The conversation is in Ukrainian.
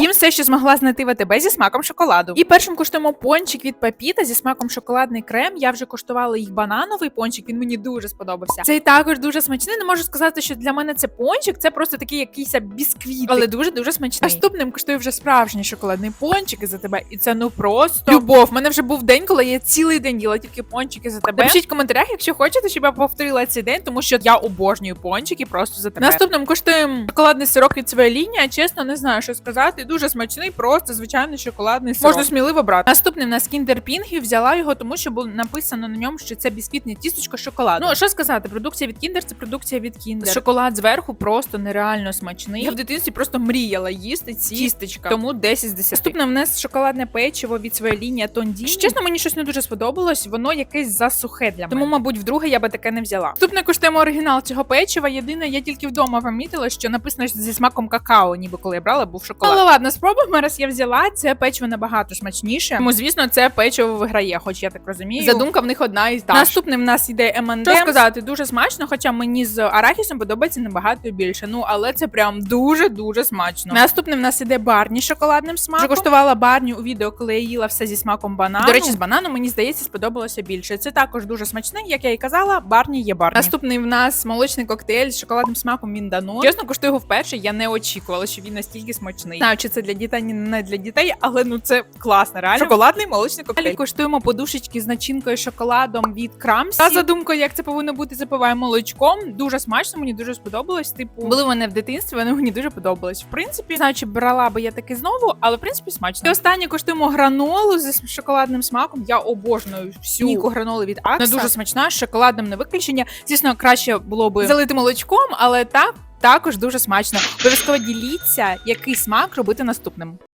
Їм все, що змогла знайти в АТБ зі смаком шоколаду. І першим куштуємо пончик від папіта зі смаком шоколадний крем. Я вже куштувала їх банановий пончик. Він мені дуже сподобався. Цей також дуже смачний. Не можу сказати, що для мене це пончик, це просто такий якийсь бісквіт, але дуже дуже смачний. Наступним куштую вже справжній шоколадний пончик із АТБ. І це ну просто любов. У мене вже був день, коли я цілий день їла тільки пончики за тебе. Напишіть в коментарях, якщо хочете, щоб я повторила цей день, тому що я обожнюю пончики просто за тебе. Наступним куштуємо шоколадний сирок від своєї лінії. Чесно, не знаю, що сказати. Дуже смачний, просто звичайний шоколадний сирок. Можна сміливо брати. Наступний в нас кіндер пінг взяла його, тому що було написано на ньому, що це бісквітне тісточко шоколаду. Ну що сказати, продукція від кіндер це продукція від кіндер. Шоколад зверху просто нереально смачний. Я в дитинстві просто мріяла їсти ці тістечка. Тому 10 з 10. Наступне в нас шоколадне печиво від своєї лінії Тондіні. Чесно, мені щось не дуже сподобалось. Воно якесь засухе для мене. Тому, мабуть, вдруге я би таке не взяла. Наступне куштуємо оригінал цього печива. Єдине, я тільки вдома помітила, що написано зі смаком какао, ніби коли я брала, був шоколад. Ладно, спробуємо. Раз я взяла, це печиво набагато смачніше. Тому, звісно, це печиво виграє, хоч я так розумію. Задумка в них одна і та. Наступним в нас іде M&M. Що сказати, дуже смачно, хоча мені з арахісом подобається набагато більше. Ну, але це прям дуже дуже смачно. Наступним в нас іде барні з шоколадним смаком. Вже коштувала барні у відео, коли я їла все зі смаком банану. До речі, з бананом мені здається, сподобалося більше. Це також дуже смачний, як я і казала, барні є барні. Наступний в нас молочний коктейль з шоколадним смаком Міндано. Чесно, коштую його вперше. Я не очікувала, що він настільки смачний. Знаю, чи це для дітей, ні, не для дітей, але ну це класно, реально. Шоколадний молочний коктейль. Далі коштуємо подушечки з начинкою шоколадом від Крамсі. Та задумкою, як це повинно бути, запиваємо молочком. Дуже смачно, мені дуже сподобалось. Типу, були вони в дитинстві, вони мені дуже подобались. В принципі, знаю, чи брала би я таки знову, але в принципі смачно. І останнє коштуємо гранолу зі шоколадним смаком. Я обожнюю всю Ніку гранолу від Акса. Вона дуже смачна, з шоколадом не виключення. Звісно, краще було би залити молочком, але так. Також дуже смачно. Обов'язково діліться, який смак робити наступним.